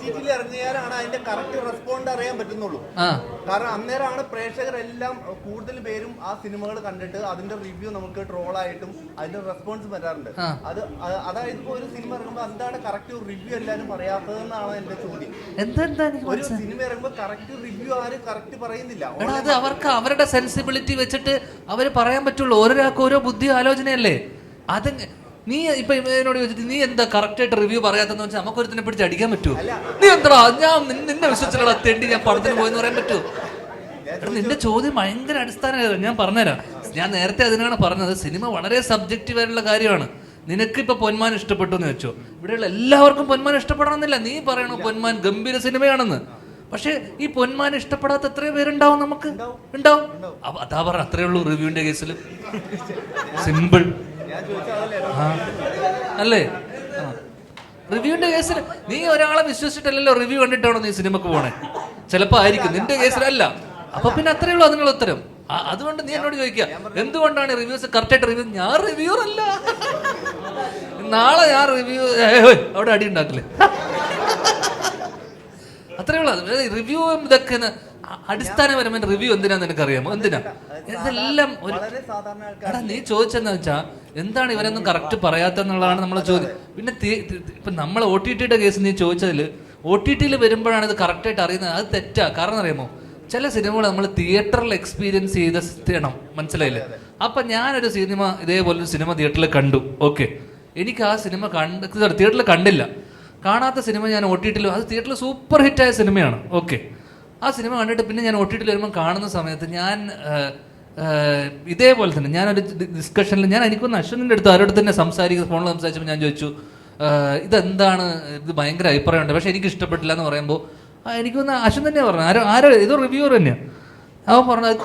ടിയിൽ ഇറങ്ങിയാലാണ് അതിന്റെ correct respond അറിയാൻ പറ്റുന്നുള്ളൂ. കാരണം അന്നേരമാണ് പ്രേക്ഷകരെല്ലാം കൂടുതൽ പേരും ആ സിനിമകൾ കണ്ടിട്ട് അതിന്റെ റിവ്യൂ നമുക്ക് ട്രോളായിട്ടും അതിന്റെ റെസ്പോൺസ് വരാറുണ്ട്. അത് അതായത് ഇപ്പൊ ഒരു സിനിമ ഇറങ്ങുമ്പോൾ എന്താണ് കറക്റ്റ് റിവ്യൂ എല്ലാവരും പറയാത്തതെന്നാണ് എന്റെ ചോദ്യം. ഒരു സിനിമ ഇറങ്ങുമ്പോൾ കറക്റ്റ് റിവ്യൂ ആരും കറക്റ്റ് പറയുന്നില്ല. അത് അവർക്ക് അവരുടെ സെൻസിബിലിറ്റി വെച്ചിട്ട് അവർ പറയാൻ പറ്റുള്ളൂ. ഓരോരാൾക്ക് ഓരോ ബുദ്ധി ആലോചനയല്ലേ? അത് നീ ഇപ്പൊ എന്നോട് ചോദിച്ചിട്ട് നീ എന്താ കറക്റ്റ് ആയിട്ട് റിവ്യൂ പറയാത്തെന്ന് വെച്ചാൽ നമുക്ക് ഒരുത്തിനെ പിടിച്ച് അടിക്കാൻ പറ്റുമോ നീ എന്താ ഞാൻ നിന്നെ- വിശ്വസിച്ചാൽ തെണ്ടി ഞാൻ പടത്തിന് പോയെന്ന് പറയാൻ പറ്റുമോ നിന്റെ ചോദ്യം ഭയങ്കര അടിസ്ഥാനമായിരുന്നു ഞാൻ പറഞ്ഞുതരാം. ഞാൻ നേരത്തെ അതിനാണ് പറഞ്ഞത്. സിനിമ വളരെ സബ്ജക്റ്റീവായിട്ടുള്ള കാര്യമാണ്. നിനക്ക് ഇപ്പൊ പൊന്മാൻ ഇഷ്ടപ്പെട്ടു എന്ന് വെച്ചോ. ഇവിടെയുള്ള എല്ലാവർക്കും പൊന്മാൻ ഇഷ്ടപ്പെടണമെന്നില്ല. നീ പറയണു പൊന്മാൻ ഗംഭീര സിനിമയാണെന്ന്. പക്ഷേ ഈ പൊന്മാൻ ഇഷ്ടപ്പെടാത്ത എത്രയോ പേരുണ്ടാവും നമുക്ക്? ഉണ്ടാവും. അതാ പറ അത്രേ ഉള്ളൂ റിവ്യൂവിന്റെ കേസിൽ സിമ്പിൾ അല്ലേ? റിവ്യൂവിന്റെ കേസിൽ നീ ഒരാളെ വിശ്വസിച്ചിട്ടല്ലല്ലോ റിവ്യൂ കണ്ടിട്ടാണോ നീ സിനിമക്ക് പോണേ? ചിലപ്പോ ആയിരിക്കും. നിന്റെ കേസിലല്ല അപ്പൊ പിന്നെ അത്രേ ഉള്ളൂ അതിനുള്ള ഉത്തരം. അതുകൊണ്ട് നീ എന്നോട് ചോദിക്കുക എന്തുകൊണ്ടാണ് റിവ്യൂസ് കറക്റ്റ് ആയിട്ട് റിവ്യൂ ഞാൻ റിവ്യൂർ അല്ല. നാളെ ഞാൻ റിവ്യൂ അവിടെ അടി ഉണ്ടാക്കില്ലേ അത്രേ ഉള്ളൂ. റിവ്യൂ ഇതൊക്കെ അടിസ്ഥാനപരമായ റിവ്യൂ എന്തിനാന്ന് എന്തിനാ? ഇതെല്ലാം ഒരു വളരെ സാധാരണ ആൾക്കാർ എടാ നീ ചോദിച്ചെന്ന് വെച്ചാ എന്താണ് ഇവരൊന്നും കറക്റ്റ് പറയാത്തെന്നുള്ളതാണ് നമ്മളെ ചോദ്യം പിന്നെ ഇപ്പൊ നമ്മൾ ഒ ടി ടിയുടെ കേസ് നീ ചോദിച്ചതിൽ ഒ ടി ടിയിൽ വരുമ്പോഴാണ് ഇത് കറക്റ്റായിട്ട് അറിയുന്നത്. അത് തെറ്റാ. കാരണം അറിയാമോ? ചില സിനിമകൾ നമ്മൾ തിയേറ്ററിൽ എക്സ്പീരിയൻസ് ചെയ്ത ചെയ്യണം. മനസ്സിലായില്ലേ? അപ്പൊ ഞാനൊരു സിനിമ ഇതേപോലെ ഒരു സിനിമ തിയേറ്ററിൽ കണ്ടു. ഓക്കെ. എനിക്ക് ആ സിനിമ കണ്ട് തിയേറ്ററിൽ കണ്ടില്ല. കാണാത്ത സിനിമ ഞാൻ ഒ ടി ടിയിൽ അത് തിയേറ്ററിൽ സൂപ്പർ ഹിറ്റായ സിനിമയാണ്. ഓക്കെ. ആ സിനിമ കണ്ടിട്ട് പിന്നെ ഞാൻ ഒ വരുമ്പോൾ കാണുന്ന സമയത്ത് ഞാൻ ഇതേപോലെ തന്നെ ഞാനൊരു ഡിസ്കഷനിൽ ഞാൻ എനിക്കൊന്ന് അശ്വനിന്റെ അടുത്ത് ആരോട് തന്നെ സംസാരിക്കുന്ന ഫോണിൽ സംസാരിച്ചപ്പോൾ ഞാൻ ചോദിച്ചു ഇതെന്താണ്? ഇത് ഭയങ്കര അഭിപ്രായമുണ്ട്. പക്ഷെ എനിക്ക് ഇഷ്ടപ്പെട്ടില്ല എന്ന് പറയുമ്പോൾ എനിക്കൊന്ന് അശ്വൻ തന്നെ പറഞ്ഞു. ആരോ ആരോ ഏതോ റിവ്യൂവർ തന്നെയാണ് അവൻ പറഞ്ഞത്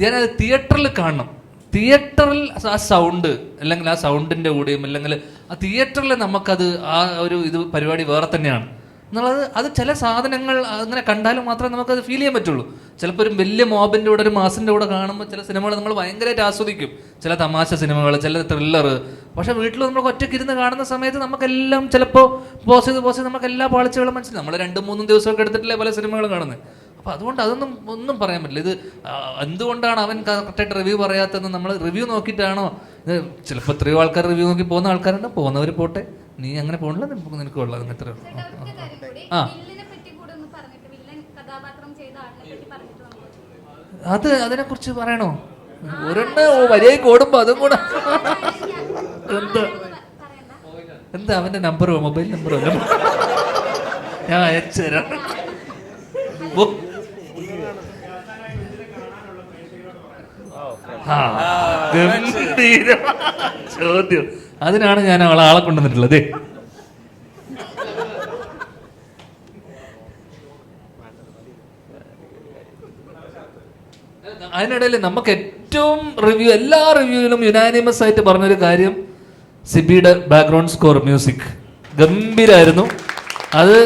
ഞാനത് തിയേറ്ററിൽ കാണണം. തിയേറ്ററിൽ ആ സൗണ്ട് അല്ലെങ്കിൽ ആ സൗണ്ടിന്റെ കൂടെയും അല്ലെങ്കിൽ ആ തിയേറ്ററിൽ നമുക്കത് ആ ഒരു ഇത് പരിപാടി വേറെ തന്നെയാണ്. എന്നുള്ളത് അത് ചില സാധനങ്ങൾ അങ്ങനെ കണ്ടാലും മാത്രമേ നമുക്കത് ഫീൽ ചെയ്യാൻ പറ്റുള്ളൂ. ചിലപ്പോൾ ഒരു വലിയ മോബിന്റെ കൂടെ ഒരു മാസിന്റെ കൂടെ കാണുമ്പോൾ ചില സിനിമകൾ നമ്മൾ ഭയങ്കരമായിട്ട് ആസ്വദിക്കും. ചില തമാശ സിനിമകൾ ചില ത്രില്ലർ പക്ഷേ വീട്ടിൽ നമ്മൾ ഒറ്റയ്ക്ക് ഇരുന്ന് കാണുന്ന സമയത്ത് നമുക്കെല്ലാം ചിലപ്പോൾ പോസ് ചെയ്ത് പോസ് ചെയ്ത് നമുക്ക് എല്ലാ പാളിച്ചകളും മനസ്സിലായി നമ്മൾ രണ്ടും മൂന്നും ദിവസമൊക്കെ എടുത്തിട്ടില്ലേ പല സിനിമകളും കാണുന്നത്. അപ്പോൾ അതുകൊണ്ട് അതൊന്നും ഒന്നും പറയാൻ പറ്റില്ല. ഇത് എന്തുകൊണ്ടാണ് അവൻ കറക്റ്റായിട്ട് റിവ്യൂ പറയാത്തതെന്ന് നമ്മൾ റിവ്യൂ നോക്കിയിട്ടാണോ? ചിലപ്പോൾ എത്രയോ ആൾക്കാർ റിവ്യൂ നോക്കി പോകുന്ന ആൾക്കാരുണ്ട്. പോകുന്നവർ പോട്ടെ. നീ അങ്ങനെ പോകണില്ല നിനക്ക് നിനക്ക് കൊള്ളാം എത്ര ആ. അത് അതിനെ കുറിച്ച് പറയണോ ഒരെണ്ണ വരിയേക്ക് കൂടുമ്പോ അതും കൂടെ എന്താ എന്താ അവന്റെ നമ്പറോ മൊബൈൽ നമ്പറോ അല്ല ഞാൻ അയച്ചു തരാം ചോദ്യം അതിനാണ് ഞാൻ അവളെ ആളെ കൊണ്ടുവന്നിട്ടുള്ളത്. അതിനിടയിൽ നമുക്ക് ഏറ്റവും റിവ്യൂ എല്ലാ റിവ്യൂവിലും യുനാനിമസ് ആയിട്ട് പറഞ്ഞൊരു കാര്യം സിബിയുടെ ബാക്ക്ഗ്രൗണ്ട് സ്കോർ മ്യൂസിക് ഗംഭീരായിരുന്നു. അത്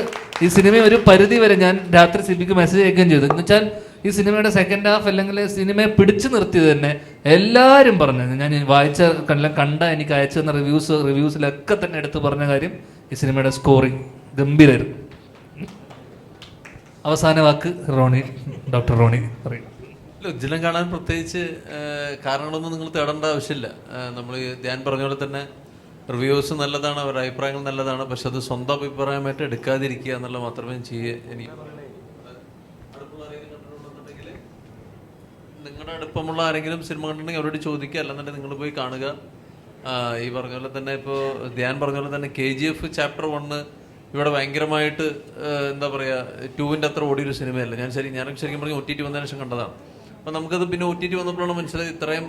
ഈ സിനിമ ഒരു പരിധി വരെ ഞാൻ രാത്രി സിബിക്ക് മെസ്സേജ് അയക്കുകയും ചെയ്തു. എന്ന് വെച്ചാൽ ഈ സിനിമയുടെ സെക്കൻഡ് ഹാഫ് അല്ലെങ്കിൽ സിനിമയെ പിടിച്ചു നിർത്തിയത് തന്നെ എല്ലാവരും പറഞ്ഞു. ഞാൻ വായിച്ച കണ്ട കണ്ട എനിക്ക് അയച്ചു തന്ന റിവ്യൂസ് റിവ്യൂസിലൊക്കെ തന്നെ എടുത്തു പറഞ്ഞ കാര്യം ഈ സിനിമയുടെ സ്കോറിങ് ഗംഭീരായിരുന്നു. അവസാന വാക്ക് റോണി ഡോക്ടർ റോണി പറയും. ഉജ്ജ്വലം കാണാൻ പ്രത്യേകിച്ച് കാരണങ്ങളൊന്നും നിങ്ങൾ തേടേണ്ട ആവശ്യമില്ല. നമ്മൾ ധ്യാൻ പറഞ്ഞ പോലെ തന്നെ റിവ്യൂസ് നല്ലതാണ് അവരുടെ അഭിപ്രായങ്ങൾ നല്ലതാണ് പക്ഷെ അത് സ്വന്തം അഭിപ്രായമായിട്ട് എടുക്കാതിരിക്കുക എന്നുള്ളത് മാത്രമേ ചെയ്യേ എനിക്ക് അടുപ്പമുള്ള ആരെങ്കിലും സിനിമ കണ്ടിട്ടുണ്ടെങ്കിൽ അവരോട് ചോദിക്കുക. അല്ലെന്നുണ്ടെങ്കിൽ നിങ്ങൾ പോയി കാണുക. ഈ പറഞ്ഞ പോലെ തന്നെ ഇപ്പോൾ ധ്യാൻ പറഞ്ഞ പോലെ തന്നെ K G F chapter one ഇവിടെ ഭയങ്കരമായിട്ട് എന്താ പറയുക ടൂവിന്റെ അത്ര ഓടിയൊരു സിനിമയല്ല. ഞാൻ ശരി ഞാൻ ശരിക്കും പറഞ്ഞാൽ ഒ ടി ടി വന്നതിന് ശേഷം കണ്ടതാണ്. അപ്പം നമുക്കത് പിന്നെ ഒ ടി ടി വന്നപ്പോഴാണ് മനസ്സിലായത് ഇത്രയും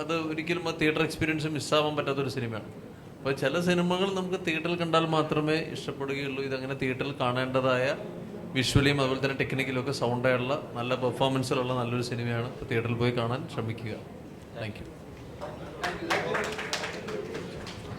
അത് ഒരിക്കലും തിയേറ്റർ എക്സ്പീരിയൻസ് മിസ്സാവാൻ പറ്റാത്തൊരു സിനിമയാണ്. അപ്പോൾ ചില സിനിമകൾ നമുക്ക് തിയേറ്ററിൽ കണ്ടാൽ മാത്രമേ ഇഷ്ടപ്പെടുകയുള്ളൂ. ഇതങ്ങനെ തിയേറ്ററിൽ കാണേണ്ടതായ വിഷ്വലിയും അതുപോലെ തന്നെ ടെക്നിക്കലും ഒക്കെ സൗണ്ടായുള്ള നല്ല പെർഫോമൻസിലുള്ള നല്ലൊരു സിനിമയാണ് തിയേറ്ററിൽ പോയി കാണാൻ ശ്രമിക്കുക. Thank you